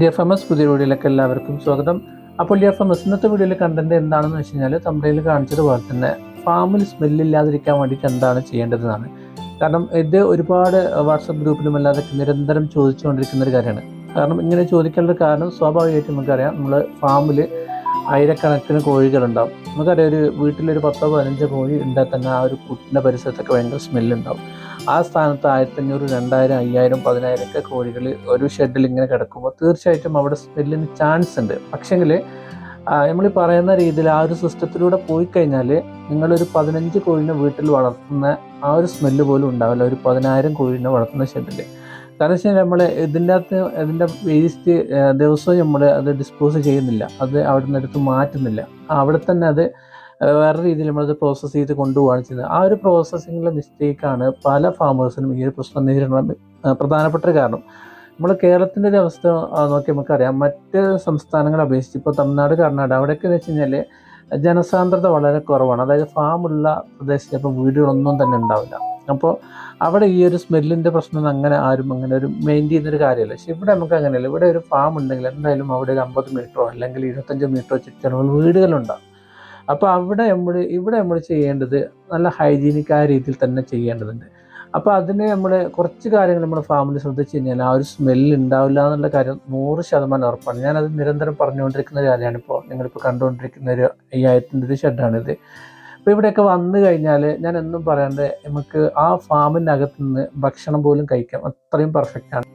D famous പുതിയ വീഡിയോയിലേക്ക് എല്ലാവർക്കും സ്വാഗതം. അപ്പോൾ ഡിയർ ഫേമസ് ഇന്നത്തെ വീഡിയോയിൽ കണ്ടന്റ് എന്താണെന്ന് വെച്ച് കഴിഞ്ഞാൽ തമ്മിൽ കാണിച്ചതുപോലെ തന്നെ ഫാമിൽ സ്മെല്ലില്ലാതിരിക്കാൻ വേണ്ടിയിട്ട് എന്താണ് ചെയ്യേണ്ടതെന്നാണ്. കാരണം ഇത് ഒരുപാട് വാട്സപ്പ് ഗ്രൂപ്പിലും അല്ലാതെ നിരന്തരം ചോദിച്ചുകൊണ്ടിരിക്കുന്ന ഒരു കാര്യമാണ്. കാരണം ഇങ്ങനെ ചോദിക്കേണ്ട കാരണം സ്വാഭാവികമായിട്ടും നമുക്കറിയാം നമ്മൾ ഫാമിൽ ആയിരക്കണക്കിന് കോഴികളുണ്ടാവും. നമുക്കറിയാം ഒരു വീട്ടിലൊരു പത്തോ പതിനഞ്ചോ കോഴി ഉണ്ടാൽ തന്നെ ആ ഒരു കുട്ടിന്റെ പരിസരത്തൊക്കെ ഭയങ്കര സ്മെല്ലുണ്ടാവും ആ സ്ഥാനത്ത് ആയിരത്തഞ്ഞൂറ് രണ്ടായിരം അയ്യായിരം പതിനായിരം ഒക്കെ കോഴികൾ ഒരു ഷെഡിൽ ഇങ്ങനെ കിടക്കുമ്പോൾ തീർച്ചയായിട്ടും അവിടെ സ്മെല്ലിന് ചാൻസ് ഉണ്ട്. പക്ഷെങ്കിൽ നമ്മൾ പറയുന്ന രീതിയിൽ ആ ഒരു സിസ്റ്റത്തിലൂടെ പോയി കഴിഞ്ഞാൽ നിങ്ങളൊരു പതിനഞ്ച് കോഴിനെ വീട്ടിൽ വളർത്തുന്ന ആ ഒരു സ്മെല്ല് പോലും ഉണ്ടാവില്ല. ഒരു പതിനായിരം കോഴിനെ വളർത്തുന്ന ഷെഡിൽ കാരണം വെച്ചാൽ നമ്മൾ ഇതിന്റെ അകത്ത് അതിന്റെ വേസ്റ്റ് ദിവസവും നമ്മൾ അത് ഡിസ്പോസ് ചെയ്യുന്നില്ല. അത് അവിടെ നിന്ന് എടുത്ത് മാറ്റുന്നില്ല. അവിടെ തന്നെ അത് വേറെ രീതിയിൽ നമ്മളത് പ്രോസസ്സ് ചെയ്ത് കൊണ്ടുപോവുകയാണ് ചെയ്യുന്നത്. ആ ഒരു പ്രോസസ്സിങ്ങിലെ മിസ്റ്റേക്കാണ് പല ഫാമേഴ്സിനും ഈ ഒരു പ്രശ്നം നേരിടുന്ന പ്രധാനപ്പെട്ട ഒരു കാരണം. നമ്മൾ കേരളത്തിന്റെ ഒരു അവസ്ഥ നോക്കി നമുക്കറിയാം. മറ്റ് സംസ്ഥാനങ്ങളെ അപേക്ഷിച്ച് ഇപ്പോൾ തമിഴ്നാട് കർണാടക അവിടെയൊക്കെ എന്ന് വെച്ച് കഴിഞ്ഞാൽ ജനസാന്ദ്രത വളരെ കുറവാണ്. അതായത് ഫാമുള്ള പ്രദേശത്ത് ഇപ്പോൾ വീടുകളൊന്നും തന്നെ ഉണ്ടാവില്ല. അപ്പോൾ അവിടെ ഈ ഒരു സ്മെല്ലിന്റെ പ്രശ്നം അങ്ങനെ ആരും അങ്ങനെ ഒരു മെയിൻ ചെയ്യുന്നൊരു കാര്യമല്ല. പക്ഷെ ഇവിടെ നമുക്ക് അങ്ങനെയല്ല. ഇവിടെ ഒരു ഫാം ഉണ്ടെങ്കിൽ എന്തായാലും അവിടെ ഒരു അമ്പത് മീറ്ററോ അല്ലെങ്കിൽ ഇരുപത്തഞ്ച് മീറ്ററോ ചുറ്റളവ് വീടുകളുണ്ടാവും. അപ്പോൾ അവിടെ നമ്മൾ ഇവിടെ നമ്മൾ ചെയ്യേണ്ടത് നല്ല ഹൈജീനിക് ആയ രീതിയിൽ തന്നെ ചെയ്യേണ്ടതുണ്ട്. അപ്പോൾ അതിന് നമ്മൾ കുറച്ച് കാര്യങ്ങൾ നമ്മുടെ ഫാമിൽ ശ്രദ്ധിച്ച് കഴിഞ്ഞാൽ ആ ഒരു സ്മെല്ല് ഉണ്ടാവില്ല എന്നുള്ള കാര്യം നൂറ് ശതമാനം ഉറപ്പാണ്. ഞാനത് നിരന്തരം പറഞ്ഞുകൊണ്ടിരിക്കുന്ന കാര്യമാണ് ഇപ്പോൾ നിങ്ങളിപ്പോൾ കണ്ടുകൊണ്ടിരിക്കുന്ന ഒരു അയ്യായിരത്തിന്റെ ഒരു ഷെഡാണിത്. അപ്പോൾ ഇവിടെയൊക്കെ വന്നു കഴിഞ്ഞാൽ ഞാൻ എന്നും പറയാണ്ട് നമുക്ക് ആ ഫാമിനകത്ത് നിന്ന് ഭക്ഷണം പോലും കഴിക്കാം. അത്രയും പെർഫെക്റ്റ് ആണ്.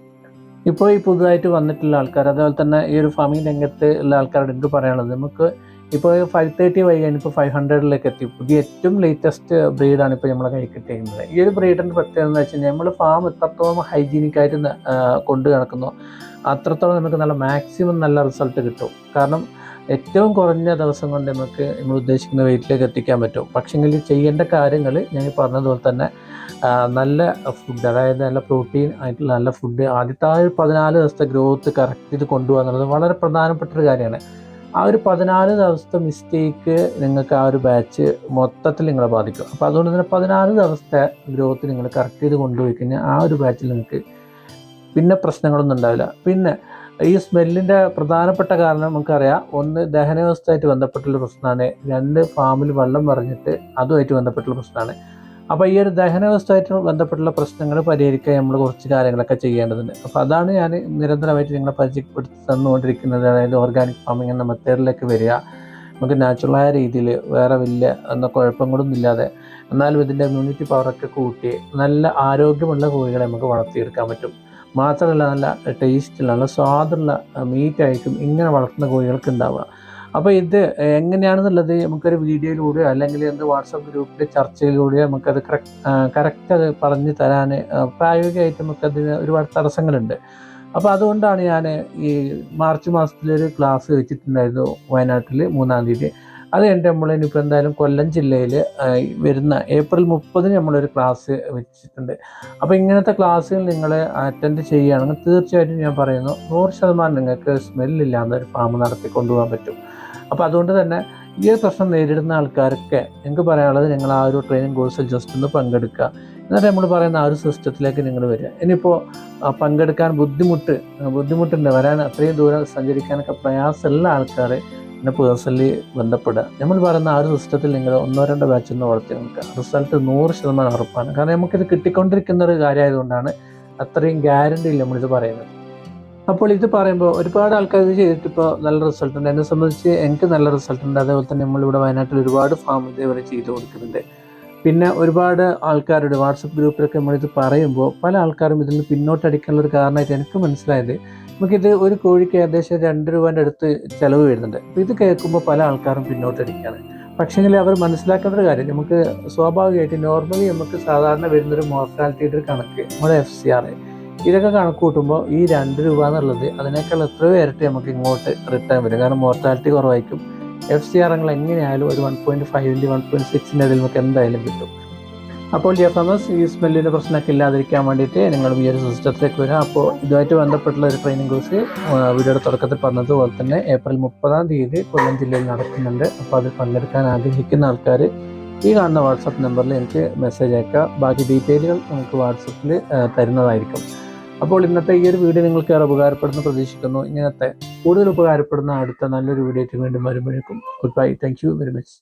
ഇപ്പോൾ ഈ പുതുതായിട്ട് വന്നിട്ടുള്ള ആൾക്കാർ അതുപോലെ തന്നെ ഈ ഒരു ഫാമിംഗ് രംഗത്ത് ഉള്ള ആൾക്കാരോട് എനിക്ക് പറയാനുള്ളത് നമുക്ക് ഇപ്പോൾ ഫൈവ് തേർട്ടി വൈകാൻ ഇപ്പോൾ ഫൈവ് ഹൺഡ്രഡിലേക്ക് എത്തി. പുതിയ ഏറ്റവും ലേറ്റസ്റ്റ് ബ്രീഡാണ് ഇപ്പോൾ നമ്മളെ കൈ കിട്ടിയിരിക്കുന്നത്. ഈ ഒരു ബ്രീഡിന്റെ പ്രത്യേകത എന്ന് വെച്ച് കഴിഞ്ഞാൽ നമ്മൾ ഫാം എത്രത്തോളം ഹൈജീനിക്കായിട്ട് കൊണ്ടു നടക്കുന്നോ. അത്രത്തോളം നമുക്ക് നല്ല മാക്സിമം നല്ല റിസൾട്ട് കിട്ടും. കാരണം ഏറ്റവും കുറഞ്ഞ ദിവസം കൊണ്ട് നമുക്ക് നമ്മൾ ഉദ്ദേശിക്കുന്ന വെയിറ്റിലേക്ക് എത്തിക്കാൻ പറ്റും. പക്ഷെങ്കിൽ ചെയ്യേണ്ട കാര്യങ്ങൾ ഞാൻ പറഞ്ഞതുപോലെ തന്നെ നല്ല ഫുഡ് അതായത് നല്ല പ്രോട്ടീൻ ആയിട്ടുള്ള നല്ല ഫുഡ് ആദ്യത്തെ ആ ഒരു പതിനാല് ദിവസത്തെ ഗ്രോത്ത് കറക്റ്റ് ചെയ്ത് കൊണ്ടുപോകുക എന്നുള്ളത് വളരെ പ്രധാനപ്പെട്ട ഒരു കാര്യമാണ്. ആ ഒരു പതിനാല് ദിവസത്തെ മിസ്റ്റേക്ക് നിങ്ങൾക്ക് ആ ഒരു ബാച്ച് മൊത്തത്തിൽ നിങ്ങളെ ബാധിക്കും. അപ്പോൾ അതുകൊണ്ട് തന്നെ പതിനാല് ദിവസത്തെ ഗ്രോത്ത് നിങ്ങൾ കറക്റ്റ് ചെയ്ത് കൊണ്ടുപോയി കഴിഞ്ഞാൽ ആ ഒരു ബാച്ചിൽ നിങ്ങൾക്ക് പിന്നെ പ്രശ്നങ്ങളൊന്നും ഉണ്ടാവില്ല. പിന്നെ ഈ സ്മെല്ലിന്റെ പ്രധാനപ്പെട്ട കാരണം നമുക്കറിയാം. ഒന്ന് ദഹനവ്യവസ്ഥയായിട്ട് ബന്ധപ്പെട്ടുള്ള പ്രശ്നമാണ്. രണ്ട് ഫാമിൽ വെള്ളം പറഞ്ഞിട്ട് അതുമായിട്ട് ബന്ധപ്പെട്ടുള്ള പ്രശ്നമാണ്. അപ്പോൾ ഈ ഒരു ദഹനവ്യവസ്ഥയായിട്ട് ബന്ധപ്പെട്ടുള്ള പ്രശ്നങ്ങൾ പരിഹരിക്കാൻ നമ്മൾ കുറച്ച് കാര്യങ്ങളൊക്കെ ചെയ്യേണ്ടതുണ്ട്. അപ്പോൾ അതാണ് ഞാൻ നിരന്തരമായിട്ട് നിങ്ങളെ പരിചയപ്പെടുത്തി തന്നുകൊണ്ടിരിക്കുന്നത്. അതായത് ഓർഗാനിക് ഫാമിംഗ് എന്ന മെത്തേഡിലേക്ക് വരിക. നമുക്ക് നാച്ചുറലായ രീതിയിൽ വേറെ വലിയ എന്ന കുഴപ്പങ്ങളൊന്നും ഇല്ലാതെ എന്നാലും ഇതിന്റെ ഇമ്മ്യൂണിറ്റി പവറൊക്കെ കൂട്ടി നല്ല ആരോഗ്യമുള്ള കോഴികളെ നമുക്ക് വളർത്തിയെടുക്കാൻ പറ്റും. മാത്രമല്ല നല്ല ടേസ്റ്റുള്ള നല്ല സ്വാദുള്ള മീറ്റായിരിക്കും ഇങ്ങനെ വളർത്തുന്ന കോഴികൾക്ക് ഉണ്ടാവുക. അപ്പോൾ ഇത് എങ്ങനെയാണെന്നുള്ളത് നമുക്കൊരു വീഡിയോയിലൂടെ അല്ലെങ്കിൽ എന്ത് വാട്സപ്പ് ഗ്രൂപ്പിന്റെ ചർച്ചയിലൂടെ നമുക്കത് കറക്റ്റ് അത് പറഞ്ഞു തരാൻ പ്രായോഗികമായിട്ട് നമുക്കതിന് ഒരുപാട് തടസ്സങ്ങളുണ്ട്. അപ്പോൾ അതുകൊണ്ടാണ് ഞാൻ ഈ മാർച്ച് മാസത്തിലൊരു ക്ലാസ് വെച്ചിട്ടുണ്ടായിരുന്നു വയനാട്ടിൽ മൂന്നാം തീയതി. അത് കഴിഞ്ഞിട്ട് നമ്മൾ ഇനിയിപ്പോൾ എന്തായാലും കൊല്ലം ജില്ലയിൽ വരുന്ന ഏപ്രിൽ മുപ്പതിന് നമ്മളൊരു ക്ലാസ് വെച്ചിട്ടുണ്ട്. അപ്പോൾ ഇങ്ങനത്തെ ക്ലാസ്സുകൾ നിങ്ങൾ അറ്റൻഡ് ചെയ്യുകയാണെങ്കിൽ തീർച്ചയായിട്ടും ഞാൻ പറയുന്നു നൂറ് ശതമാനം നിങ്ങൾക്ക് സ്മെല്ലില്ലാതെ ഒരു ഫാം നടത്തി കൊണ്ടുപോകാൻ പറ്റും. അപ്പോൾ അതുകൊണ്ട് തന്നെ ഈ ഒരു പ്രശ്നം നേരിടുന്ന ആൾക്കാർക്ക് എനിക്ക് പറയാനുള്ളത് നിങ്ങൾ ആ ഒരു ട്രെയിനിങ് കോഴ്സിൽ ജസ്റ്റ് ഒന്ന് പങ്കെടുക്കുക. എന്നിട്ട് നമ്മൾ പറയുന്ന ആ ഒരു സിസ്റ്റത്തിലേക്ക് നിങ്ങൾ വരിക. ഇനിയിപ്പോൾ പങ്കെടുക്കാൻ ബുദ്ധിമുട്ട് ബുദ്ധിമുട്ടുണ്ട്. വരാൻ അത്രയും ദൂരം സഞ്ചരിക്കാനൊക്കെ പ്രയാസമുള്ള ആൾക്കാർ എന്നെ പേഴ്സണലി ബന്ധപ്പെടുക. നമ്മൾ പറയുന്ന ആ ഒരു സിസ്റ്റത്തിൽ നിങ്ങൾ ഒന്നോ രണ്ടോ ബാച്ച് ഒന്ന് വളർത്തി നോക്കുക. റിസൾട്ട് നൂറ് ശതമാനം ഉറപ്പാണ്. കാരണം നമുക്കിത് കിട്ടിക്കൊണ്ടിരിക്കുന്ന ഒരു കാര്യമായതുകൊണ്ടാണ് അത്രയും ഗ്യാരണ്ടി ഇല്ല നമ്മളിത് പറയുന്നത്. അപ്പോൾ ഇത് പറയുമ്പോൾ ഒരുപാട് ആൾക്കാർ ഇത് ചെയ്തിട്ട് ഇപ്പോൾ നല്ല റിസൾട്ട് ഉണ്ട്. എന്നെ സംബന്ധിച്ച് എനിക്ക് നല്ല റിസൾട്ട് ഉണ്ട്. അതേപോലെ തന്നെ നമ്മളിവിടെ വയനാട്ടിൽ ഒരുപാട് ഫാം ഇതേപോലെ ചെയ്തു കൊടുക്കുന്നുണ്ട്. പിന്നെ ഒരുപാട് ആൾക്കാരുടെ വാട്സപ്പ് ഗ്രൂപ്പിലൊക്കെ നമ്മളിത് പറയുമ്പോൾ പല ആൾക്കാരും ഇതിൽ പിന്നോട്ടടിക്കാനുള്ള ഒരു കാരണമായിട്ട് എനിക്ക് മനസ്സിലായത് നമുക്കിത് ഒരു കോഴിക്ക് ഏകദേശം രണ്ട് രൂപേന്റെ അടുത്ത് ചിലവ് വരുന്നുണ്ട്. അപ്പോൾ ഇത് കേൾക്കുമ്പോൾ പല ആൾക്കാരും പിന്നോട്ടടിക്കുകയാണ്. പക്ഷേങ്കിൽ അവർ മനസ്സിലാക്കേണ്ട ഒരു കാര്യം നമുക്ക് സ്വാഭാവികമായിട്ട് നോർമലി നമുക്ക് സാധാരണ വരുന്നൊരു മോർട്ടാലിറ്റിയുടെ ഒരു കണക്ക് നമ്മുടെ എഫ് സി ആർ ഇതൊക്കെ കണക്ക് കൂട്ടുമ്പോൾ ഈ രണ്ട് രൂപ എന്നുള്ളത് അതിനേക്കാൾ എത്രയോ ഇരട്ടി നമുക്ക് ഇങ്ങോട്ട് റിട്ടേൺ വരും. കാരണം മോർട്ടാലിറ്റി കുറവായിരിക്കും. എഫ് സി ആർ നിങ്ങൾ എങ്ങനെയായാലും ഒരു വൺ പോയിന്റ് ഫൈവിന്റെ വൺ പോയിന്റ് സിക്സിന്റെ അതിൽ നമുക്ക് എന്തായാലും കിട്ടും. അപ്പോൾ എഫ് എം എസ് ഈ സ്മെല്ലിന്റെ പ്രശ്നമൊക്കെ ഇല്ലാതിരിക്കാൻ വേണ്ടിയിട്ട് നിങ്ങൾ ഈ ഒരു സിസ്റ്റത്തിലേക്ക് വരാം. അപ്പോൾ ഇതുമായിട്ട് ബന്ധപ്പെട്ടുള്ള ഒരു ട്രെയിനിങ് കോഴ്സ് വീഡിയോയുടെ തുടക്കത്തിൽ പറഞ്ഞതുപോലെ തന്നെ ഏപ്രിൽ മുപ്പതാം തീയതി കൊല്ലം ജില്ലയിൽ നടക്കുന്നുണ്ട്. അപ്പോൾ അതിൽ പങ്കെടുക്കാൻ ആഗ്രഹിക്കുന്ന ആൾക്കാർ ഈ കാണുന്ന വാട്സപ്പ് നമ്പറിൽ എനിക്ക് മെസ്സേജ് അയക്കുക ബാക്കി ഡീറ്റെയിലുകൾ നമുക്ക് വാട്സപ്പിൽ തരുന്നതായിരിക്കും. അപ്പോൾ ഇന്നത്തെ ഈ ഒരു വീഡിയോ നിങ്ങൾക്ക് ഏറെ ഉപകാരപ്പെടുന്നു പ്രതീക്ഷിക്കുന്നു. ഇങ്ങനത്തെ കൂടുതൽ ഉപകാരപ്പെടുന്ന അടുത്ത നല്ലൊരു വീഡിയോയ്ക്ക് വീണ്ടും വരുമ്പോഴേക്കും. Good bye thank you very much